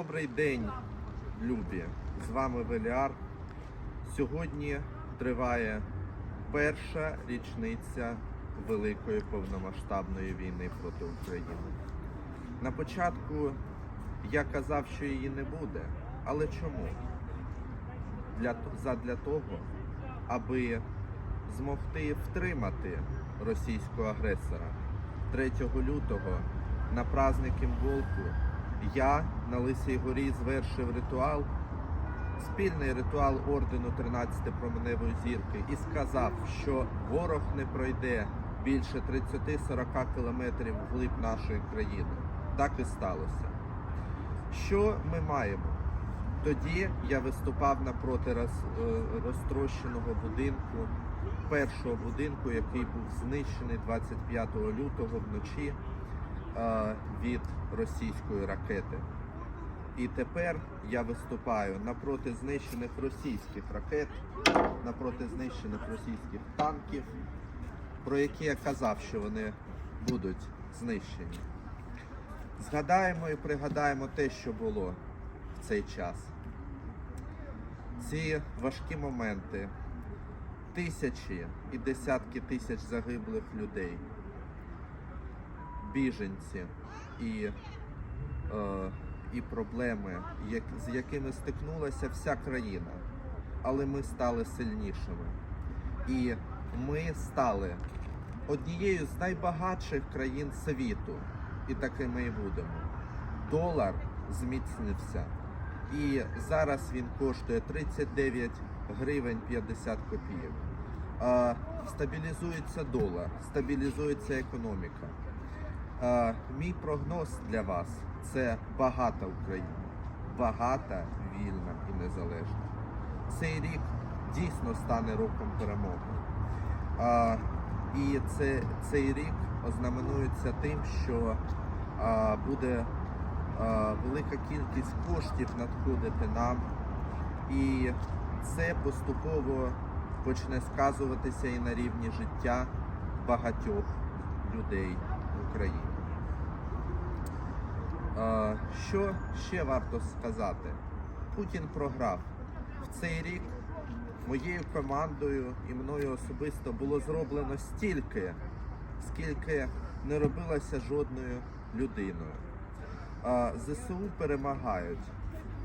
Добрий день, любі! З вами Веліар. Сьогодні триває перша річниця Великої повномасштабної війни проти України. На початку я казав, що її не буде. Але чому? Для, задля того, аби змогти втримати російського агресора 3 лютого на праздник Імволку я на Лисій горі звершив ритуал, спільний ритуал ордену 13 променевої зірки і сказав, що ворог не пройде більше 30-40 кілометрів вглиб нашої країни. Так і сталося. Що ми маємо? Тоді я виступав напроти роз, е, розтрощеного будинку, першого будинку, який був знищений 25 лютого вночі від російської ракети. І тепер я виступаю напроти знищених російських ракет, напроти знищених російських танків, про які я казав, що вони будуть знищені. Згадаємо і пригадаємо те, що було в цей час. Ці важкі моменти, тисячі і десятки тисяч загиблих людей, біженці і, е, і проблеми, як, з якими стикнулася вся країна. Але ми стали сильнішими. І ми стали однією з найбагатших країн світу. І такими і будемо. Долар зміцнився. І зараз він коштує 39 гривень 50 копійок. Стабілізується долар, стабілізується економіка. Мій прогноз для вас це багата Україна, багата, вільна і незалежна. Цей рік дійсно стане роком перемоги. І це, цей рік ознаменується тим, що а, буде а, велика кількість коштів надходити нам, і це поступово почне сказуватися і на рівні життя багатьох людей в Україні. Що ще варто сказати? Путін програв. В цей рік моєю командою і мною особисто було зроблено стільки, скільки не робилося жодною людиною. ЗСУ перемагають,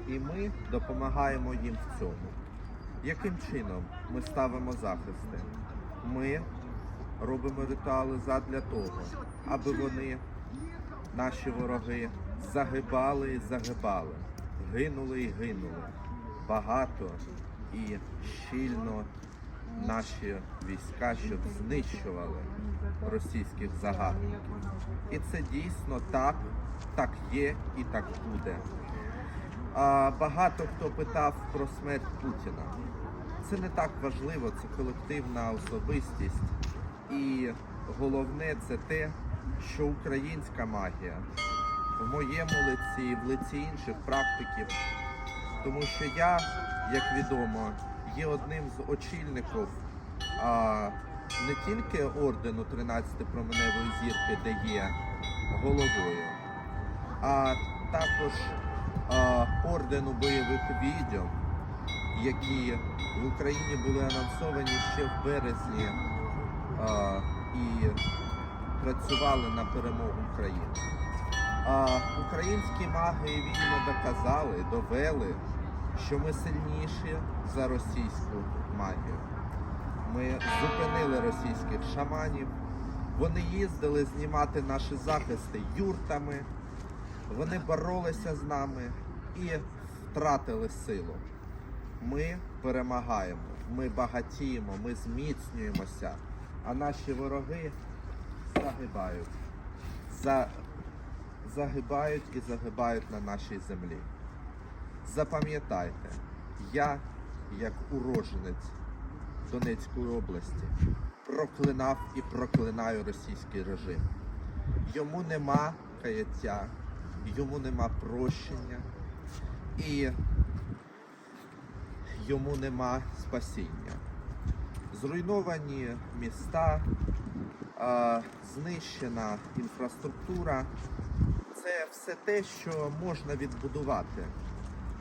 і ми допомагаємо їм в цьому. Яким чином ми ставимо захисти? Ми робимо ритуали задля того, аби вони, наші вороги, загибали і загибали, гинули і гинули. Багато і щільно наші війська, щоб знищували російських загарбників. І це дійсно так, так є і так буде. А, багато хто питав про смерть Путіна. Це не так важливо, це колективна особистість. І головне це те, що українська магія в моєму лиці, в лиці інших практиків. Тому що я, як відомо, є одним з очільників а, не тільки ордену 13 променевої зірки, де є головою, а також а, ордену бойових відьом, які в Україні були анонсовані ще в березні а, і працювали на перемогу України. А українські маги і відьми доказали, довели, що ми сильніші за російську магію. Ми зупинили російських шаманів. Вони їздили знімати наші захисти юртами. Вони боролися з нами і втратили силу. Ми перемагаємо, ми багатіємо, ми зміцнюємося, а наші вороги загибають. За... Загибають і загибають на нашій землі. Запам'ятайте, я, як уродженець Донецької області, проклинав і проклинаю російський режим. Йому нема каяття, йому нема прощення і йому нема спасіння. Зруйновані міста, знищена інфраструктура це все те, що можна відбудувати.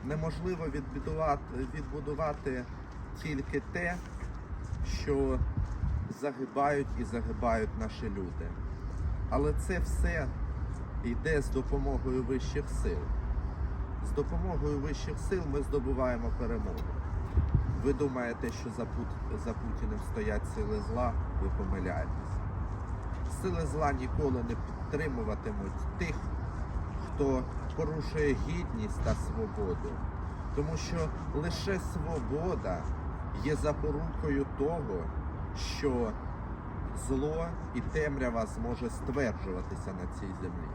Неможливо відбудувати, відбудувати тільки те, що загибають і загибають наші люди. Але це все йде з допомогою вищих сил. З допомогою вищих сил ми здобуваємо перемогу. Ви думаєте, що за, Пут- за Путіним стоять сили зла, ви помиляєтесь. Сили зла ніколи не підтримуватимуть тих, хто порушує гідність та свободу. Тому що лише свобода є запорукою того, що зло і темрява зможе стверджуватися на цій землі.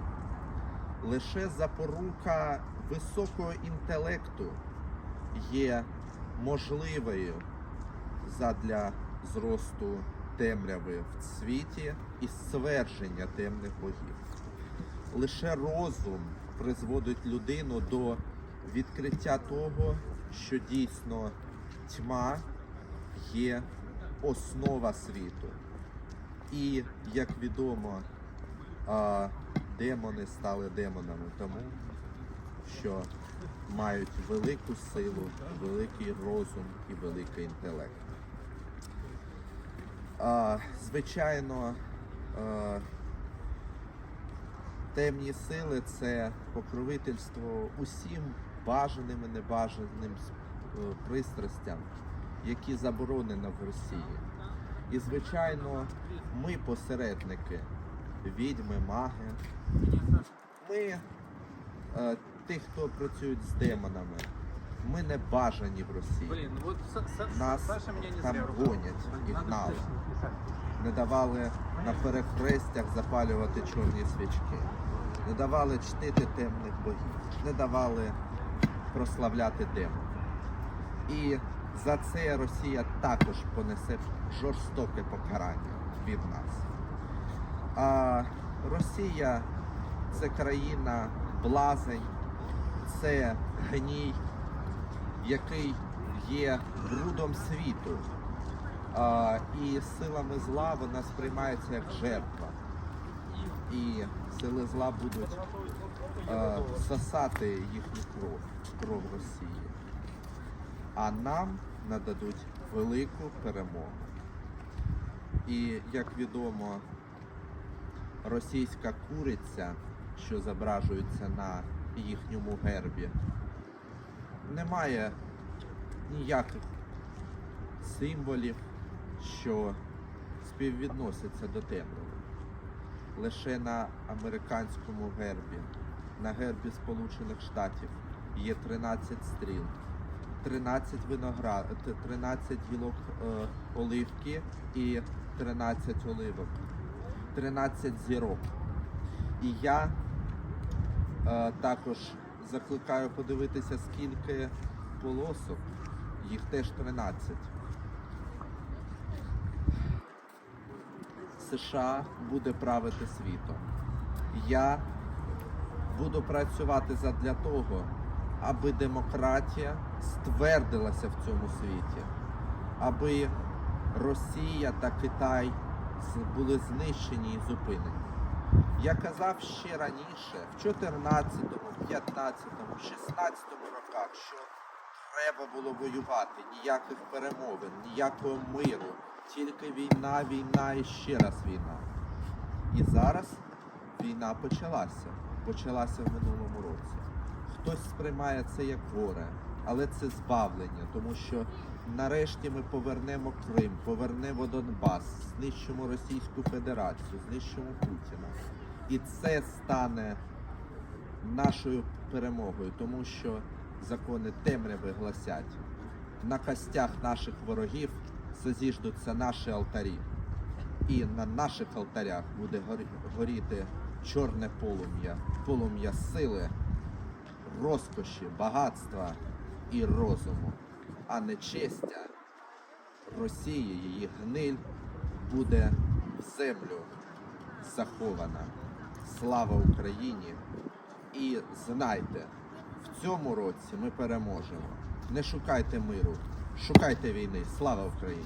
Лише запорука високого інтелекту є можливою задля зросту темряви в світі і ствердження темних богів. Лише розум призводить людину до відкриття того, що дійсно тьма є основа світу. І, як відомо, демони стали демонами тому, що мають велику силу, великий розум і великий інтелект. Звичайно, темні сили це покровительство усім бажаним і небажаним е, пристрастям, які заборонені в Росії. І, звичайно, ми посередники, відьми, маги. Ми е, тих, хто працюють з демонами. Ми не бажані в Росії. Блин, ну Са- Нас Саша меня не там зря гонять і гнали. Не давали на перехрестях запалювати чорні свічки. Не давали чтити темних богів. Не давали прославляти демонів. І за це Росія також понесе жорстоке покарання від нас. А Росія це країна блазень, це гній, який є брудом світу. А, і силами зла вона сприймається як жертва. І сили зла будуть а, сосати їхню кров, кров Росії. А нам нададуть велику перемогу. І як відомо, російська куриця, що зображується на їхньому гербі, не має ніяких символів, що співвідносяться до темряви. Лише на американському гербі, на гербі Сполучених Штатів є 13 стріл, 13 виноград, 13 гілок е, оливки і 13 оливок, 13 зірок. І я е, також закликаю подивитися, скільки полосок, їх теж 13. США буде правити світом. Я буду працювати задля того, аби демократія ствердилася в цьому світі, аби Росія та Китай були знищені і зупинені. Я казав ще раніше, в 14, 15, 16 роках, що треба було воювати, ніяких перемовин, ніякого миру, тільки війна, війна і ще раз війна. І зараз війна почалася. Почалася в минулому році. Хтось сприймає це як горе, але це збавлення, тому що нарешті ми повернемо Крим, повернемо Донбас, знищимо Російську Федерацію, знищимо Путіна. І це стане нашою перемогою, тому що закони темряви гласять, на костях наших ворогів зазіждуться наші алтарі. І на наших алтарях буде горіти чорне полум'я, полум'я сили, розкоші, багатства і розуму, а нечестя Росії, її гниль буде в землю захована. Слава Україні! І знайте, в цьому році ми переможемо. Не шукайте миру, шукайте війни. Слава Україні!